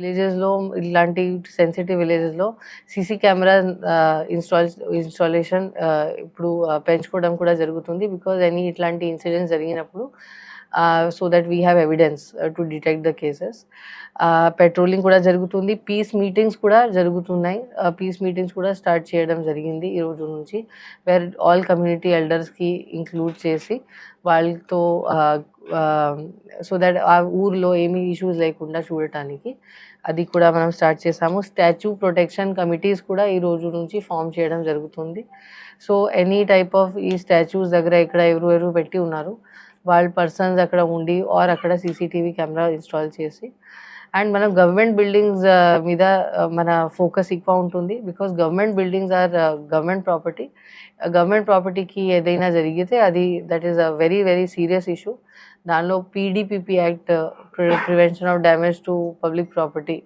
విలేజెస్లో ఇలాంటి సెన్సిటివ్ విలేజెస్లో సీసీ కెమెరా ఇన్స్టాల్ ఇన్స్టాలేషన్ ఇప్పుడు uh, పెంచుకోవడం కూడా జరుగుతుంది బికాజ్ ఎనీ ఇట్లాంటి ఇన్సిడెంట్స్ జరిగినప్పుడు so that we have evidence to detect the cases patrolling కూడా జరుగుతుంది. పీస్ మీటింగ్స్ కూడా జరుగుతున్నాయి. Uh, పీస్ మీటింగ్స్ కూడా స్టార్ట్ చేయడం జరిగింది ఈ రోజు నుంచి వేర్ ఆల్ కమ్యూనిటీ ఎల్డర్స్కి ఇంక్లూడ్ చేసి వాళ్ళతో uh, సో దట్ ఆ ఊర్లో ఏమీ ఇష్యూస్ లేకుండా చూడటానికి అది కూడా మనం స్టార్ట్ చేసాము. స్టాచ్యూ ప్రొటెక్షన్ కమిటీస్ కూడా ఈ రోజు నుంచి ఫామ్ చేయడం జరుగుతుంది. సో ఎనీ టైప్ ఆఫ్ ఈ స్టాచ్యూస్ దగ్గర ఇక్కడ ఎవరు ఎవరు పెట్టి ఉన్నారు వాళ్ళ పర్సన్స్ అక్కడ ఉండి ఆర్ అక్కడ సీసీటీవీ కెమెరా ఇన్స్టాల్ చేసి అండ్ మనం గవర్నమెంట్ బిల్డింగ్స్ మీద మన ఫోకస్ ఎక్కువ ఉంటుంది. Because government buildings are government property. Government ప్రాపర్టీకి ఏదైనా జరిగితే అది that is a very very serious issue దానిలో PDPP act prevention of damage to public property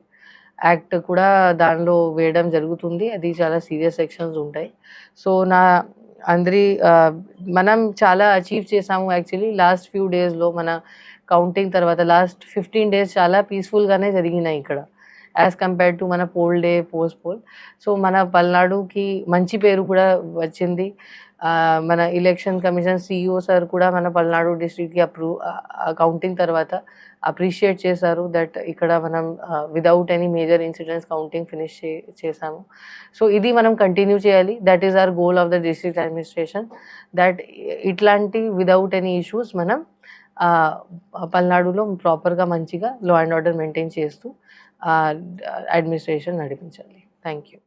act కూడా దానిలో వేయడం జరుగుతుంది. అది చాలా సీరియస్ సెక్షన్స్ ఉంటాయి. సో నా అందరి మనం చాలా అచీవ్ చేసాము యాక్చువల్లీ లాస్ట్ ఫ్యూ డేస్లో మన కౌంటింగ్ తర్వాత లాస్ట్ ఫిఫ్టీన్ డేస్ చాలా పీస్ఫుల్గానే జరిగినాయి ఇక్కడ. యాజ్ కంపేర్ టు మన poll day post poll so మన పల్నాడుకి మంచి పేరు కూడా వచ్చింది మన ఎలక్షన్ కమిషన్ సిఇఓ సార్ కూడా మన పల్నాడు డిస్ట్రిక్ట్కి అప్రూవ్ కౌంటింగ్ తర్వాత అప్రిషియేట్ చేశారు దట్ ఇక్కడ మనం without any major incidents counting finish చే సో ఇది మనం కంటిన్యూ చేయాలి that is our goal of the district administration that ఇట్లాంటి విదౌట్ ఎనీ ఇష్యూస్ మనం పల్నాడులో ప్రాపర్గా మంచిగా లా అండ్ ఆర్డర్ మెయింటైన్ చేస్తూ అడ్మినిస్ట్రేషన్ నడిపించాలి థ్యాంక్ యూ